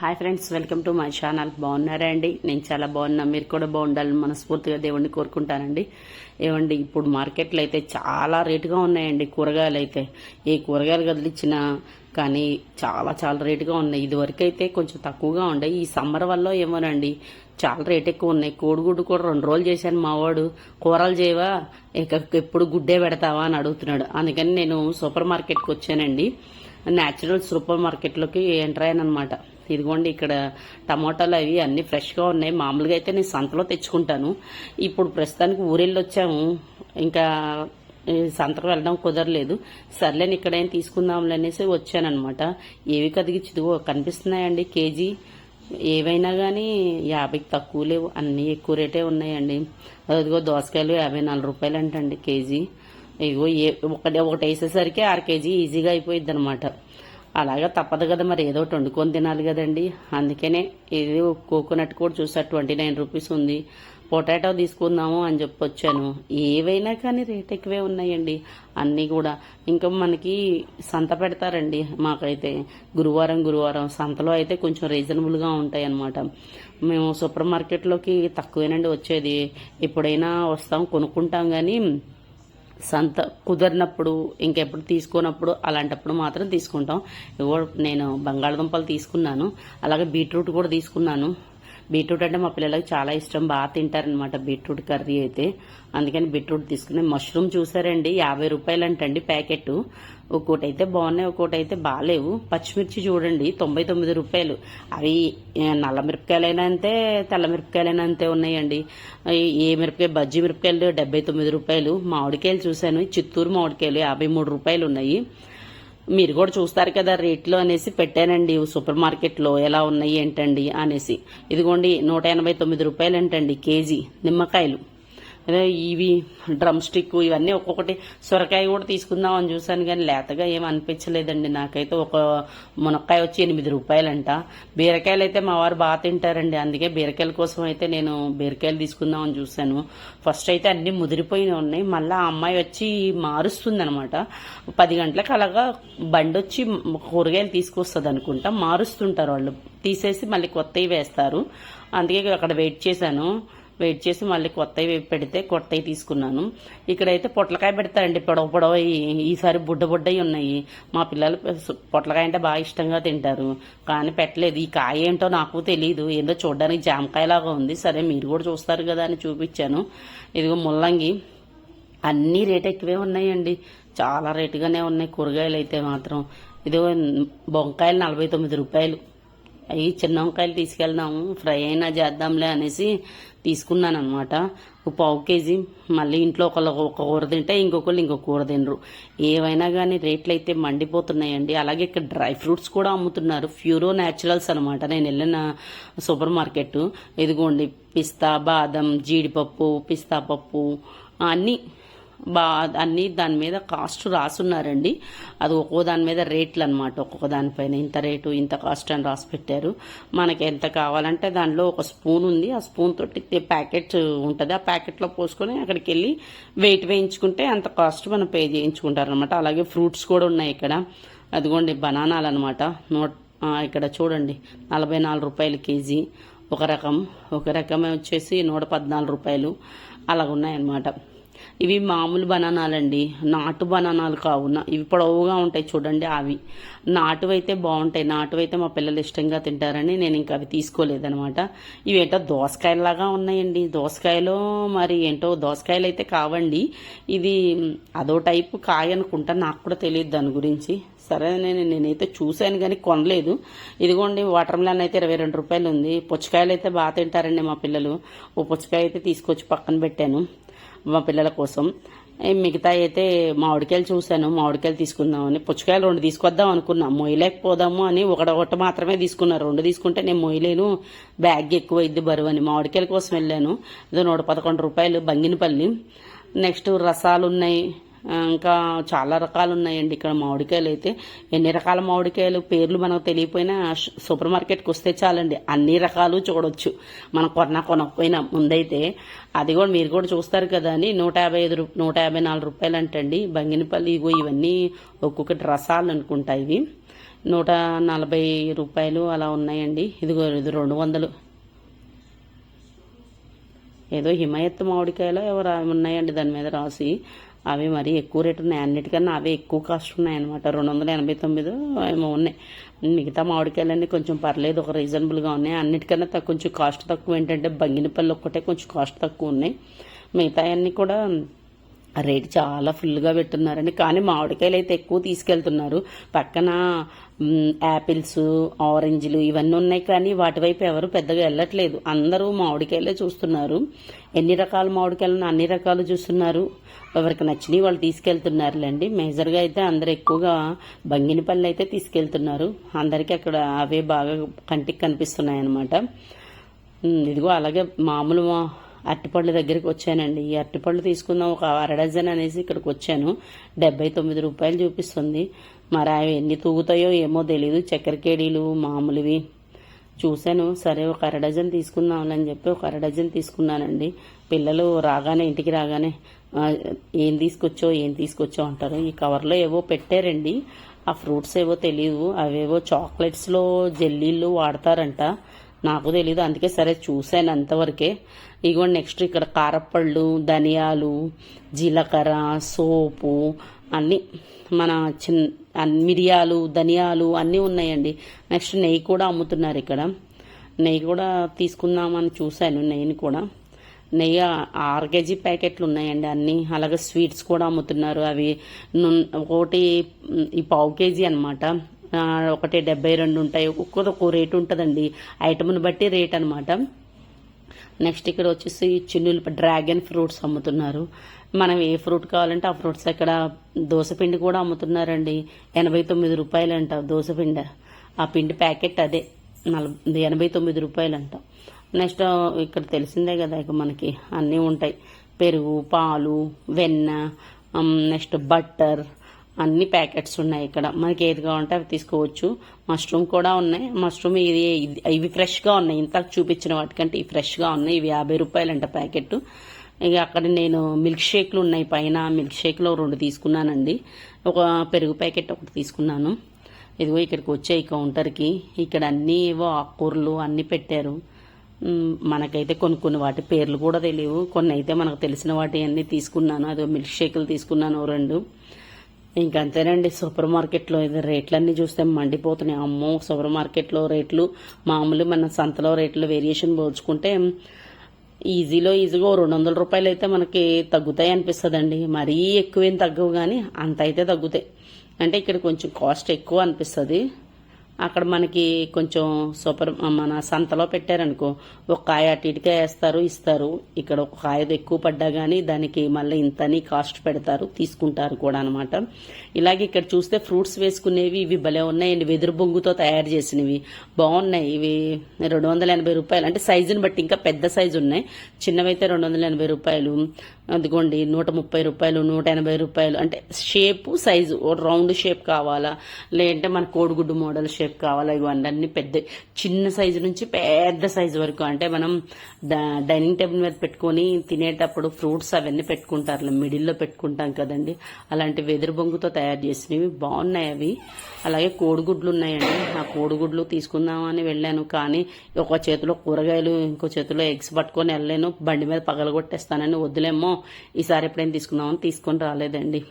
Hi friends welcome to my channel. బాగున్నారా అండి? నేను చాలా బాగున్నా. మీరు కూడా బాగుండాలని మనస్ఫూర్తిగా దేవుణ్ణి కోరుకుంటానండి. ఏమండి ఇప్పుడు మార్కెట్లో అయితే చాలా రేటుగా ఉన్నాయండి కూరగాయలు అయితే. ఏ కూరగాయలు కదిలిచ్చినా కానీ చాలా చాలా రేటుగా ఉన్నాయి. ఇదివరకు అయితే కొంచెం తక్కువగా ఉండే. ఈ సమ్మర్ వల్ల ఏమోనండి చాలా రేట్ ఎక్కువ ఉన్నాయి. కోడిగుడ్డు కూడా రెండు రోజులు చేశాను మావాడు. కూరలు చేయవా? ఇక ఎప్పుడు గుడ్డే పెడతావా అని అడుగుతున్నాడు. అందుకని నేను సూపర్ మార్కెట్కి వచ్చానండి. న్యాచురల్ సూపర్ మార్కెట్లోకి ఎంటర్ అయ్యాను అనమాట ఇదిగోండి ఇక్కడ టమాటాలు అవి అన్నీ ఫ్రెష్గా ఉన్నాయి. మామూలుగా అయితే నేను సంతలో తెచ్చుకుంటాను. ఇప్పుడు ప్రస్తుతానికి ఊరెళ్ళి వచ్చాము ఇంకా సంతకు వెళ్ళడం కుదరలేదు. సర్లేని ఇక్కడేం తీసుకుందాంలే అనేసి వచ్చానమాట ఏవి కదిగిచ్చిదిగో కనిపిస్తున్నాయండి కేజీ. ఏవైనా కానీ యాభైకి తక్కువ లేవు. అన్నీ ఎక్కువ రేటే ఉన్నాయండి. అదిగో దోసకాయలు యాభై నాలుగు రూపాయలు అంటండి కేజీ. ఇగో ఏ ఒకటి ఒకటి వేసేసరికి అర కేజీ ఈజీగా అయిపోయింది అనమాట అలాగా తప్పదు కదా మరి ఏదో ఒకటి వండుకొని తినాలి కదండి. అందుకనే ఇది కోకోనట్ కూడా చూసా ట్వంటీ నైన్ రూపీస్ ఉంది. పొటాటో తీసుకుందాము అని చెప్పి వచ్చాను ఏవైనా కానీ రేట్ ఎక్కువే ఉన్నాయండి. అన్నీ కూడా. ఇంకా మనకి సంత పెడతారండి. మాకైతే గురువారం గురువారం సంతలో అయితే కొంచెం రీజనబుల్గా ఉంటాయి అన్నమాట మేము సూపర్ మార్కెట్లోకి తక్కువేనండి వచ్చేది. ఎప్పుడైనా వస్తాం కొనుక్కుంటాం కానీ సంత కుదరినప్పుడు ఇంకెప్పుడు తీసుకున్నప్పుడు అలాంటప్పుడు మాత్రం తీసుకుంటాం. ఇగో నేను బంగాళదుంపలు తీసుకున్నాను. అలాగే బీట్రూట్ కూడా తీసుకున్నాను. బీట్రూట్ అంటే మా పిల్లలకి చాలా ఇష్టం. బాగా తింటారనమాట బీట్రూట్ కర్రీ అయితే. అందుకని బీట్రూట్ తీసుకుని మష్రూమ్ చూసారండి. యాభై రూపాయలు అంటండి ప్యాకెట్ ఒక్కోటి అయితే బాగున్నాయి ఒక్కోటి అయితే బాగాలేవు. పచ్చిమిర్చి చూడండి తొంభై తొమ్మిది రూపాయలు. అవి నల్ల మిరపకాయలైనా అంతే తెల్ల మిరపకాయలైనా అంతే ఉన్నాయండి. ఏ మిరపకాయ బజ్జీ మిరపకాయలు డెబ్బై తొమ్మిది రూపాయలు. మామిడికాయలు చూశాను చిత్తూరు మామిడికాయలు యాభై మూడు రూపాయలు ఉన్నాయి. మీరు కూడా చూస్తారు కదా రేట్లు అనేసి పెట్టానండి. సూపర్ మార్కెట్లో ఎలా ఉన్నాయి ఏంటండి అనేసి. ఇదిగోండి నూట ఎనభై తొమ్మిది రూపాయలు ఏంటండి కేజీ నిమ్మకాయలు. ఇవి డ్రమ్ స్టిక్ ఇవన్నీ ఒక్కొక్కటి సొరకాయ కూడా తీసుకుందాం అని చూసాను కానీ లేతగా ఏం అనిపించలేదండి. నాకైతే ఒక మునక్కాయ వచ్చి ఎనిమిది రూపాయలంట. బీరకాయలు అయితే మా వారు బాగా తింటారండి. అందుకే బీరకాయల కోసం అయితే నేను బీరకాయలు తీసుకుందాం అని చూశాను. ఫస్ట్ అయితే అన్ని ముదిరిపోయిన ఉన్నాయి. మళ్ళీ ఆ అమ్మాయి వచ్చి మారుస్తుంది అనమాట పది గంటలకు అలాగా బండి వచ్చి కూరగాయలు తీసుకొస్తుంది అనుకుంటా. మారుస్తుంటారు వాళ్ళు. తీసేసి మళ్ళీ కొత్తవి వేస్తారు. అందుకే అక్కడ వెయిట్ చేశాను. వెయిట్ చేసి మళ్ళీ కొత్తవి పెడితే కొత్తవి తీసుకున్నాను. ఇక్కడైతే పొట్లకాయ పెడతారండి. పొడవ పొడవ ఈసారి బుడ్డ బుడ్డవి ఉన్నాయి. మా పిల్లలు పొట్లకాయ అంటే బాగా ఇష్టంగా తింటారు. కానీ పెట్టలేదు. ఈ కాయ ఏంటో నాకు తెలియదు ఏందో చూడడానికి జామకాయలాగా ఉంది. సరే మీరు కూడా చూస్తారు కదా అని చూపించాను. ఇదిగో ముల్లంగి. అన్నీ రేట్ ఎక్కువే ఉన్నాయండి. చాలా రేటుగానే ఉన్నాయి. కూరగాయలు అయితే మాత్రం. ఇదిగో బొంకాయలు నలభై తొమ్మిది రూపాయలు. అవి చిన్న వంకాయలు తీసుకెళ్దాము ఫ్రై అయినా చేద్దాంలే అనేసి తీసుకున్నాను అనమాట ఒక పావు కేజీ. మళ్ళీ ఇంట్లో ఒకళ్ళు ఒక కూర తింటే ఇంకొకళ్ళు ఇంకొక కూర తినరు. ఏవైనా కానీ రేట్లు అయితే మండిపోతున్నాయండి. అలాగే ఇక్కడ డ్రై ఫ్రూట్స్ కూడా అమ్ముతున్నారు. ఫ్యూరో న్యాచురల్స్ అనమాట నేను వెళ్ళిన సూపర్ మార్కెట్. ఇదిగోండి పిస్తా బాదం జీడిపప్పు పిస్తా పప్పు అన్నీ బా అన్నీ దాని మీద కాస్ట్ రాసున్నారండి. అది ఒక్కో దాని మీద రేట్లు అనమాట ఒక్కొక్క దానిపైన ఇంత రేటు ఇంత కాస్ట్ అని రాసి పెట్టారు. మనకి ఎంత కావాలంటే దానిలో ఒక స్పూన్ ఉంది. ఆ స్పూన్ తోటి ప్యాకెట్ ఉంటుంది. ఆ ప్యాకెట్లో పోసుకొని అక్కడికి వెళ్ళి వెయిట్ వేయించుకుంటే అంత కాస్ట్ మనం పే చేయించుకుంటారు అనమాట అలాగే ఫ్రూట్స్ కూడా ఉన్నాయి ఇక్కడ. అదిగోండి బనానాలు అనమాట నోట్ ఇక్కడ చూడండి నలభై నాలుగు రూపాయలు కేజీ. ఒక రకం. ఒక రకమే వచ్చేసి నూట పద్నాలుగు రూపాయలు. అలాగ ఉన్నాయన్నమాట ఇవి మామూలు బనానాలండి. నాటు బనానాలు కావున ఇవి పొడవుగా ఉంటాయి చూడండి అవి. నాటువైతే బాగుంటాయి. నాటువైతే మా పిల్లలు ఇష్టంగా తింటారని నేను ఇంకా అవి తీసుకోలేదనమాట. ఇవి ఏంటో దోసకాయలాగా ఉన్నాయండి. దోసకాయలో మరి ఏంటో దోసకాయలు అయితే కావండి. ఇది అదో టైపు కాయ అనుకుంటా. నాకు కూడా తెలియదు దాని గురించి. సరే నేను నేనైతే చూశాను కానీ కొనలేదు. ఇదిగోండి వాటర్ మిలన్ అయితే ఇరవై రెండు రూపాయలు ఉంది. పుచ్చకాయలు అయితే బాగా తింటారండి మా పిల్లలు. ఓ పుచ్చకాయ అయితే తీసుకొచ్చి పక్కన పెట్టాను. మా పిల్లల కోసం. మిగతా అయితే మామిడికాయలు చూశాను మామిడికాయలు తీసుకుందామని పుచ్చకాయలు రెండు తీసుకొద్దాం అనుకున్నాను మొయ్యలేకపోదాము అని ఒకటి ఒకటి మాత్రమే తీసుకున్నారు. రెండు తీసుకుంటే నేను మొయ్యలేను. బ్యాగ్ ఎక్కువ ఇద్ది బరువు అని మామిడికాయల కోసం వెళ్ళాను. ఇది నూట పదకొండు రూపాయలు బంగినపల్లి. నెక్స్ట్ రసాలు ఉన్నాయి ఇంకా చాలా రకాలు ఉన్నాయండి ఇక్కడ మామిడికాయలు అయితే ఎన్ని రకాల మామిడికాయలు? పేర్లు మనకు తెలియపోయినా సూపర్ మార్కెట్కి వస్తే చాలండి. అన్ని రకాలు చూడొచ్చు. మనం కొన్నా కొనకపోయినా ముందైతే. అది కూడా మీరు కూడా చూస్తారు కదా అని నూట యాభై ఐదు రూ- నూట యాభై నాలుగు రూపాయలు అంటండి బంగినపల్లి ఇగో ఇవన్నీ ఒక్కొక్కటి రసాలు అనుకుంటా ఇవి. నూట నలభై రూపాయలు అలా ఉన్నాయండి. ఇదిగో ఇది రెండు వందలు. ఏదో హిమాయత్ మామిడికాయలు ఎవరు ఉన్నాయండి దాని మీద రాసి. అవి మరీ ఎక్కువ రేటు ఉన్నాయి. అన్నిటికన్నా అవే ఎక్కువ కాస్ట్ ఉన్నాయన్నమాట. రెండు వందల ఎనభై తొమ్మిది ఏమో ఉన్నాయి. మిగతా మామిడికాయలన్నీ కొంచెం పర్లేదు ఒక రీజనబుల్గా ఉన్నాయి. అన్నిటికన్నా కొంచెం కాస్ట్ తక్కువ ఏంటంటే బంగినపల్లి ఒక్కటే కొంచెం కాస్ట్ తక్కువ ఉన్నాయి. మిగతా అన్నీ కూడా రేట్ చాలా ఫుల్గా పెట్టున్నారండి. కానీ మామిడికాయలు అయితే ఎక్కువ తీసుకెళ్తున్నారు. పక్కన యాపిల్స్ ఆరెంజ్లు ఇవన్నీ ఉన్నాయి. కానీ వాటి వైపు ఎవరు పెద్దగా వెళ్ళట్లేదు. అందరూ మామిడికాయలే చూస్తున్నారు. ఎన్ని రకాల మామిడికాయలను అన్ని రకాలు చూస్తున్నారు. ఎవరికి నచ్చినవి వాళ్ళు తీసుకెళ్తున్నారులేండి. మేజర్గా అయితే అందరు ఎక్కువగా బంగినపల్లి అయితే తీసుకెళ్తున్నారు. అందరికీ అక్కడ అవే బాగా కంటికి కనిపిస్తున్నాయి అనమాట ఇదిగో అలాగే మామూలు అరటిపళ్ళ దగ్గరికి వచ్చానండి. ఈ అరటిపళ్ళు తీసుకుందాం ఒక అర డజన్ అనేసి ఇక్కడికి వచ్చాను. డెబ్బై తొమ్మిది రూపాయలు చూపిస్తుంది. మరి అవి ఎన్ని తూగుతాయో ఏమో తెలియదు చక్కెర కేడీలు మామూలువి చూశాను. సరే ఒక అర డజన్ తీసుకుందాంలని చెప్పి ఒక అర డజన్ తీసుకున్నానండి. పిల్లలు రాగానే ఇంటికి రాగానే ఏం తీసుకొచ్చో ఏం తీసుకొచ్చో అంటారు. ఈ కవర్లో ఏవో పెట్టారండి. ఆ ఫ్రూట్స్ ఏవో తెలియదు అవేవో చాక్లెట్స్లో జెల్లీలు వాడతారంట. నాకు తెలీదు. అందుకే సరే చూశాను అంతవరకే. ఇగోండి నెక్స్ట్ ఇక్కడ కారపళ్ళు ధనియాలు జీలకర్ర సోపు అన్నీ మన చిన్న మిరియాలు ధనియాలు అన్నీ ఉన్నాయండి. నెక్స్ట్ నెయ్యి కూడా అమ్ముతున్నారు ఇక్కడ. నెయ్యి కూడా తీసుకుందామని చూశాను నెయ్యిని కూడా. నెయ్యి ఆరు కేజీ ప్యాకెట్లు ఉన్నాయండి అన్నీ. అలాగే స్వీట్స్ కూడా అమ్ముతున్నారు. అవి ఒకటి ఈ పావు కేజీ అనమాట ఒకటి డెబ్బై రెండు ఉంటాయి. ఒక్కొక్కటి ఒక్కో రేటు ఉంటుందండి. ఐటమ్ని బట్టి రేట్ అనమాట నెక్స్ట్ ఇక్కడ వచ్చేసి చిన్నులు డ్రాగన్ ఫ్రూట్స్ అమ్ముతున్నారు. మనం ఏ ఫ్రూట్ కావాలంటే ఆ ఫ్రూట్స్ ఇక్కడ దోసపిండి కూడా అమ్ముతున్నారండి. ఎనభై తొమ్మిది రూపాయలంట దోసపిండి ఆ పిండి ప్యాకెట్ అదే. నలభై ఎనభై తొమ్మిది రూపాయలంట. నెక్స్ట్ ఇక్కడ తెలిసిందే కదా ఇక మనకి అన్నీ ఉంటాయి. పెరుగు పాలు వెన్న నెక్స్ట్ బట్టర్ అన్ని ప్యాకెట్స్ ఉన్నాయి ఇక్కడ. మనకి ఏది కావాలంటే అవి తీసుకోవచ్చు. మష్రూమ్ కూడా ఉన్నాయి. మష్రూమ్ ఇది ఇవి ఫ్రెష్గా ఉన్నాయి. ఇంతకు చూపించిన వాటికంటే ఇవి ఫ్రెష్గా ఉన్నాయి. ఇవి యాభై రూపాయలంట ప్యాకెట్. ఇక అక్కడ నేను మిల్క్ షేక్లు ఉన్నాయి. పైన మిల్క్ షేక్లో రెండు తీసుకున్నానండి. ఒక పెరుగు ప్యాకెట్ ఒకటి తీసుకున్నాను. ఇదిగో ఇక్కడికి వచ్చాయి కౌంటర్కి. ఇక్కడ అన్నీ ఏవో ఆకుకూరలు అన్నీ పెట్టారు. మనకైతే కొన్ని కొన్ని వాటి పేర్లు కూడా తెలియవు. కొన్ని అయితే మనకు తెలిసిన వాటి అన్నీ తీసుకున్నాను. అదో మిల్క్ షేక్లు తీసుకున్నాను రెండు. ఇంకంతేనండి సూపర్ మార్కెట్లో ఇది రేట్లన్నీ చూస్తే మండిపోతున్నాయి. అమ్మో సూపర్ మార్కెట్లో రేట్లు మామూలు మన సంతలో రేట్లు వేరియేషన్ పోల్చుకుంటే ఈజీలో ఈజీగా రెండు వందల రూపాయలు అయితే మనకి తగ్గుతాయి అనిపిస్తుందండి. మరీ ఎక్కువేం తగ్గవు కానీ అంత అయితే తగ్గుతాయి. అంటే ఇక్కడ కొంచెం కాస్ట్ ఎక్కువ అనిపిస్తుంది. అక్కడ మనకి కొంచెం సూపర్ మన సంతలో పెట్టారనుకో ఒక కాయ అటు ఇటుకే వేస్తారు ఇస్తారు. ఇక్కడ ఒక కాయ ఎక్కువ పడ్డా కానీ దానికి మళ్ళీ ఇంతని కాస్ట్ పెడతారు తీసుకుంటారు కూడా అనమాట ఇలాగే ఇక్కడ చూస్తే ఫ్రూట్స్ వేసుకునేవి ఇవి భలే ఉన్నాయండి. వెదురు బొంగుతో తయారు చేసినవి. బాగున్నాయి. ఇవి రెండు వందల ఎనభై రూపాయలు. అంటే సైజుని బట్టి ఇంకా పెద్ద సైజు ఉన్నాయి. చిన్నవైతే రెండు వందల ఎనభై రూపాయలు. అదిగోండి నూట ముప్పై రూపాయలు నూట ఎనభై రూపాయలు. అంటే షేపు సైజు రౌండ్ షేప్ కావాలా? లేదంటే మన కోడిగుడ్డు మోడల్ షేప్ కావాలి? ఇవన్నీ అన్ని పెద్ద చిన్న సైజు నుంచి పెద్ద సైజు వరకు. అంటే మనం డైనింగ్ టేబుల్ మీద పెట్టుకొని తినేటప్పుడు ఫ్రూట్స్ అవన్నీ పెట్టుకుంటారు మిడిల్లో పెట్టుకుంటాం కదండి. అలాంటి వెదురు బొంగుతో తయారు చేసినవి బాగున్నాయి అవి. అలాగే కోడిగుడ్లు ఉన్నాయండి. ఆ కోడిగుడ్లు తీసుకుందామని వెళ్ళాను. కానీ ఒక చేతిలో కూరగాయలు ఇంకో చేతిలో ఎగ్స్ పట్టుకొని వెళ్ళాను బండి మీద పగలగొట్టేస్తానని వద్దులేమో ఈసారి ఎప్పుడైనా తీసుకుందామని తీసుకొని రాలేదండి.